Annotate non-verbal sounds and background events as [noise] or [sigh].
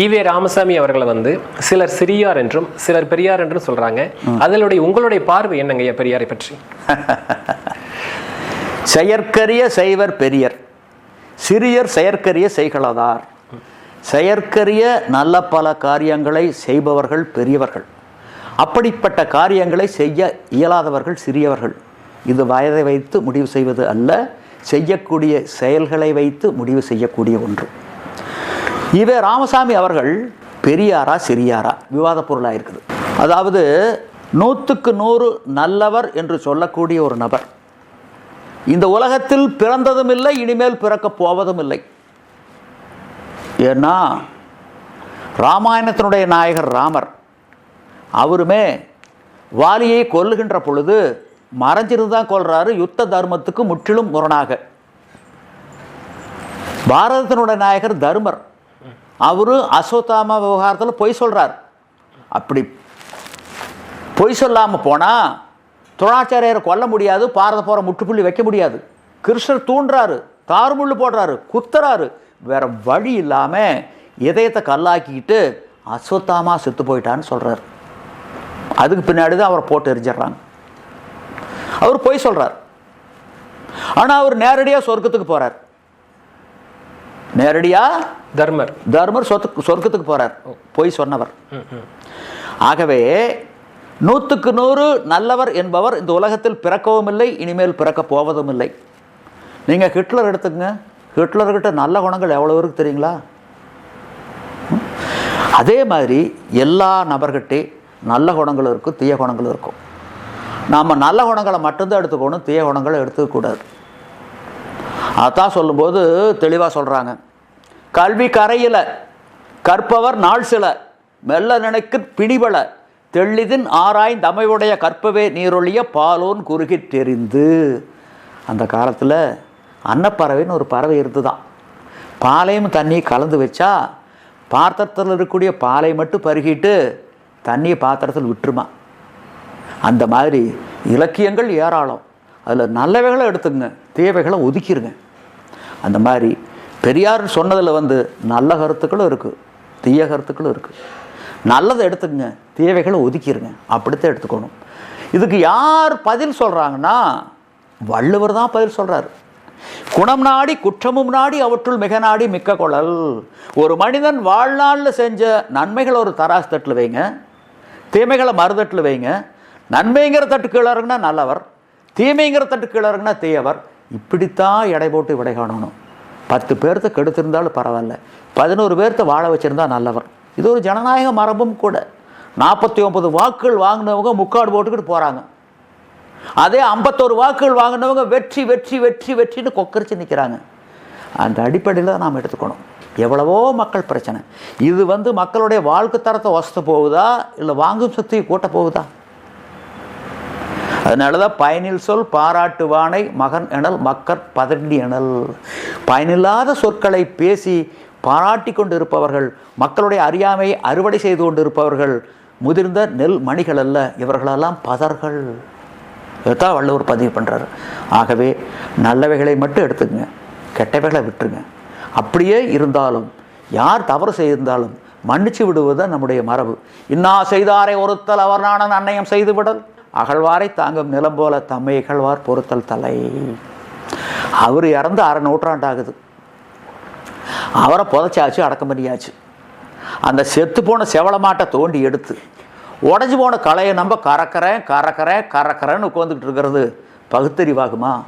EV Ramasamy அவர்களை வந்து சிலர் சிறியார் என்றும் சிலர் பெரியார் என்றும் சொல்றாங்க. அதனுடைய உங்களுடைய பார்வை என்னங்க ஐயா பெரியாரை பற்றி? [laughs] செயற்கரிய செய்வர் பெரியர். சிறியர் செயற்கரிய செய்களதார். செயற்கரிய நல்ல பல காரியங்களை செய்பவர்கள் பெரியவர்கள். அப்படிப்பட்ட காரியங்களை செய்ய இயலாதவர்கள் சிறியவர்கள். இது வயதை வைத்து முடிவு செய்வது அல்ல செய்யக்கூடிய செயல்களை வைத்து முடிவு செய்யக்கூடிய ஒன்று. இவே ராமசாமி அவர்கள் பெரியாரா சிறியாரா? விவாத பொருளாக இருக்குது. அதாவது நூற்றுக்கு நூறு நல்லவர் என்று சொல்லக்கூடிய ஒரு நபர். இந்த உலகத்தில் பிறந்ததும் இல்லை இனிமேல் பிறக்கப் போவதும் இல்லை. ஏன்னா ராமாயணத்தினுடைய நாயகர் ராமர் அவருமே வாலியை கொல்லுகின்ற பொழுது மறைஞ்சிருந்து தான் கொல்றாரு யுத்த தர்மத்துக்கு முற்றிலும் முரணாக. பாரதத்தினுடைய நாயகர் தர்மர். அவரு அசோத்தாமா விவகாரத்தில் பொய் சொல்கிறார் அப்படி பொய் சொல்லாமல் போனால் துணாச்சாரியரை கொல்ல முடியாது பாரத போகிற முற்றுப்புள்ளி வைக்க முடியாது. கிருஷ்ணர் தூண்டுறாரு தாறுமுள்ளு போடுறாரு குத்துறாரு. வேற வழி இல்லாமல் இதயத்தை கல்லாக்கிக்கிட்டு அஸ்வத்தாமா செத்து போயிட்டான்னு சொல்கிறார் அதுக்கு பின்னாடி தான் அவரை போட்டு எரிஞ்சிடுறாங்க. அவர் பொய் சொல்கிறார் ஆனால் அவர் நேரடியாக சொர்க்கத்துக்கு போகிறார் நேரடியாக தர்மர். தர்மர் சொத்துக்கு சொர்க்கத்துக்கு போகிறார் பொய் சொன்னவர். ஆகவே நூற்றுக்கு நூறு நல்லவர் என்பவர் இந்த உலகத்தில் பிறக்கவும் இல்லை இனிமேல் பிறக்கப் போவதும் இல்லை நீங்கள் ஹிட்லர் எடுத்துக்கங்க. ஹிட்லர்கிட்ட நல்ல குணங்கள் எவ்வளோ இருக்கு தெரியுங்களா? அதே மாதிரி எல்லா நபர்கிட்டே நல்ல குணங்களும் இருக்கும் தீய குணங்களும் இருக்கும். நாம் நல்ல குணங்களை மட்டும்தான் எடுத்துக்கணும் தீய குணங்களை எடுத்துக்கக்கூடாது. அதான் சொல்லும்போது தெளிவாக சொல்கிறாங்க கல்வி கரையில கற்பவர் நாள் சில மெல்ல நினைக்கு பிடிபல தெள்ளிதின் ஆராய்ந்து அமைவுடைய கற்பவே நீரொழிய பாலோன் குறுகி தெரிந்து. அந்த காலத்தில் அன்னப்பறவைன்னு ஒரு பறவை இருந்துதான். பாலையும் தண்ணியை கலந்து வச்சா பாத்திரத்தில் இருக்கக்கூடிய பாலை மட்டும் பருகிட்டு தண்ணியை பாத்திரத்தில் விட்டுருமா? அந்த மாதிரி இலக்கியங்கள் ஏராளம். அதில் நல்லவைகளை எடுத்துங்க தேவைகளை ஒதுக்கிடுங்க அந்த மாதிரி பெரியார் சொன்னதில் வந்து நல்ல கருத்துக்களும் இருக்குது தீய கருத்துக்களும் இருக்குது நல்லதை எடுத்துக்கங்க தீயவைகளை ஒதுக்கிடுங்க அப்படித்தான் எடுத்துக்கணும். இதுக்கு யார் பதில் சொல்கிறாங்கன்னா வள்ளுவர் தான் பதில் சொல்கிறாரு குணம் நாடி குற்றமும் நாடி அவற்றுள் மிக நாடி மிக்க குழல். ஒரு மனிதன் வாழ்நாளில் செஞ்ச நன்மைகளை ஒரு தராசு தட்டில் வைங்க. தீமைகளை மறுதட்டில் வைங்க. நன்மைங்கிற தட்டு கீழே இறங்கினா நல்லவர். தீமைங்கிற தட்டு கீழே இறங்கினா தீயவர் இப்படித்தான் எடை போட்டு விடை காணணும். பத்து பேர்த்த கெடுத்திருந்தாலும் பரவாயில்ல. பதினோரு பேர்த்த வாழ வச்சுருந்தா நல்லவர். இது ஒரு ஜனநாயக மரபும் கூட. நாற்பத்தி ஒன்பது வாக்குகள் வாங்கினவங்க முக்காடு போட்டுக்கிட்டு போகிறாங்க அதே ஐம்பத்தோரு வாக்குகள் வாங்கினவங்க வெற்றி வெற்றி வெற்றி வெற்றின்னு கொக்கரிச்சு நிற்கிறாங்க அந்த அடிப்படையில் தான் நாம் எடுத்துக்கணும். எவ்வளவோ மக்கள் பிரச்சனை. இது வந்து மக்களுடைய வாழ்க்கை தரத்தை வசத்து போகுதா? இல்லை வாங்கும் சக்தியை கூட்ட போகுதா? அதனால தான் பயனில் சொல் பாராட்டு வானை மகன் எனல் மக்கள் பதண்டி எனல். பயனில்லாத சொற்களை பேசி பாராட்டி கொண்டு இருப்பவர்கள் மக்களுடைய அறியாமையை அறுவடை செய்து கொண்டு இருப்பவர்கள் முதிர்ந்த நெல் மணிகள் அல்ல இவர்களெல்லாம் பதர்கள். இதுதான் வள்ளுவர் பதிவு பண்ணுறாரு ஆகவே நல்லவைகளை மட்டும் எடுத்துக்கங்க கெட்டவைகளை விட்டுருங்க. அப்படியே இருந்தாலும் யார் தவறு செய்திருந்தாலும் மன்னிச்சு விடுவது நம்முடைய மரபு. இன்னா செய்தாரை ஒருத்தல் அவர் நாணன் அன்னையம் செய்து விடல் அகழ்வாரை தாங்கும் நிலம் போல தம்மை இகழ்வார் பொறுத்தல் தலை. அவர் இறந்து அரை நூற்றாண்டாகுது. அவரை புதைச்சாச்சு அடக்கம் பண்ணியாச்சு. அந்த செத்து போன செவளமாட்டை தோண்டி எடுத்து உடஞ்சி போன கலையை நம்ம கறக்கிறேன் கறக்கிறேன் கறக்கிறேன்னு உட்காந்துக்கிட்டு இருக்கிறது பகுத்தறிவாகுமா?